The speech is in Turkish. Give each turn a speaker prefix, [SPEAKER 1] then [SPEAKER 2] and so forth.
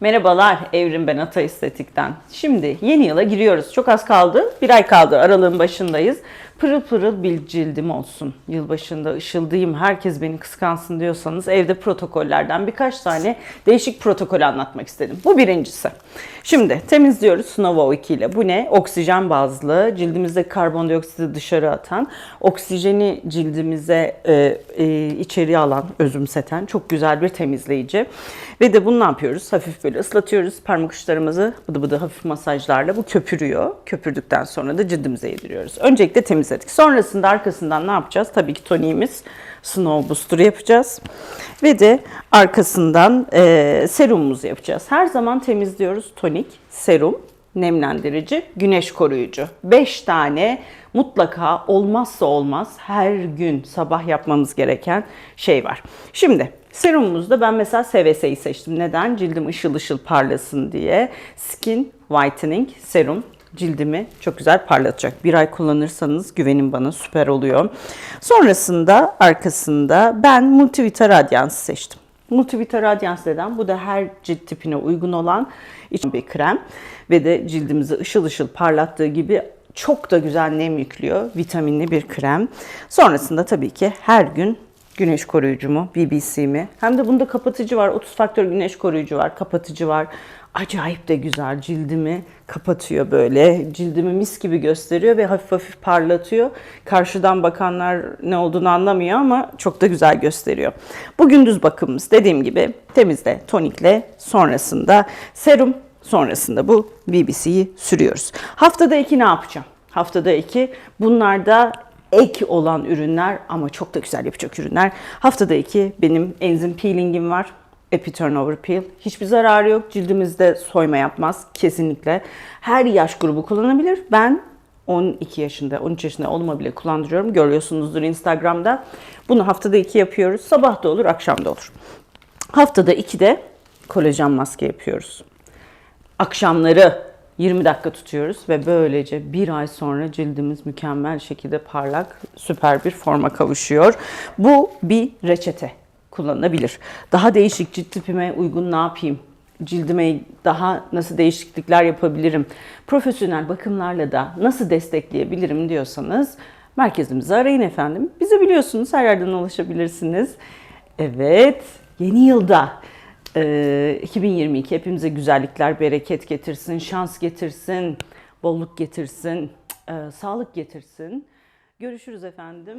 [SPEAKER 1] Merhabalar Evrim ben Ata Estetik'ten. Şimdi yeni yıla giriyoruz. Çok az kaldı. Bir ay kaldı. Aralığın başındayız. Pırıl pırıl bir cildim olsun. Yılbaşında ışıldayım, herkes beni kıskansın diyorsanız evde protokollerden birkaç tane değişik protokol anlatmak istedim. Bu birincisi. Şimdi temizliyoruz Snow 2 ile. Bu ne? Oksijen bazlı, cildimizde karbondioksiti dışarı atan, oksijeni cildimize e, e, içeriye alan, özümseten çok güzel bir temizleyici. Ve de bunu ne yapıyoruz? Hafif böyle ıslatıyoruz parmak uçlarımızı bıdı bıdı hafif masajlarla. Bu köpürüyor. Köpürdükten sonra da cildimize yediriyoruz. Öncelikle temizledik. Sonrasında arkasından ne yapacağız? Tabii ki toniğimiz Snow Booster yapacağız. Ve de arkasından e, serumumuzu yapacağız. Her zaman temizliyoruz tonik, serum, nemlendirici, güneş koruyucu. 5 tane mutlaka olmazsa olmaz her gün sabah yapmamız gereken şey var. Şimdi serumumuzda ben mesela SVS'yi seçtim. Neden? Cildim ışıl ışıl parlasın diye. Skin Whitening Serum cildimi çok güzel parlatacak. Bir ay kullanırsanız güvenin bana süper oluyor. Sonrasında arkasında ben Multivita Radiance seçtim. Multivita Radiance neden? Bu da her cilt tipine uygun olan bir krem ve de cildimizi ışıl ışıl parlattığı gibi çok da güzel nem yüklüyor. Vitaminli bir krem. Sonrasında tabii ki her gün güneş koruyucu mu, BBC mi? Hem de bunda kapatıcı var. 30 faktör güneş koruyucu var, kapatıcı var. Acayip de güzel cildimi kapatıyor böyle. Cildimi mis gibi gösteriyor ve hafif hafif parlatıyor. Karşıdan bakanlar ne olduğunu anlamıyor ama çok da güzel gösteriyor. Bu gündüz bakımımız dediğim gibi temizle, tonikle sonrasında serum sonrasında bu BBC'yi sürüyoruz. Haftada iki ne yapacağım? Haftada iki bunlarda ek olan ürünler ama çok da güzel yapacak ürünler. Haftada iki benim enzim peelingim var. Epi Turnover Peel. Hiçbir zararı yok. Cildimizde soyma yapmaz. Kesinlikle. Her yaş grubu kullanabilir. Ben 12 yaşında, 13 yaşında olma bile kullandırıyorum. Görüyorsunuzdur Instagram'da. Bunu haftada iki yapıyoruz. Sabah da olur, akşam da olur. Haftada iki de kolajen maske yapıyoruz. Akşamları 20 dakika tutuyoruz ve böylece bir ay sonra cildimiz mükemmel şekilde parlak, süper bir forma kavuşuyor. Bu bir reçete kullanılabilir. Daha değişik cilt tipime uygun ne yapayım? Cildime daha nasıl değişiklikler yapabilirim? Profesyonel bakımlarla da nasıl destekleyebilirim diyorsanız merkezimizi arayın efendim. Bizi biliyorsunuz her yerden ulaşabilirsiniz. Evet, yeni yılda 2022 hepimize güzellikler, bereket getirsin, şans getirsin, bolluk getirsin, e, sağlık getirsin. Görüşürüz efendim.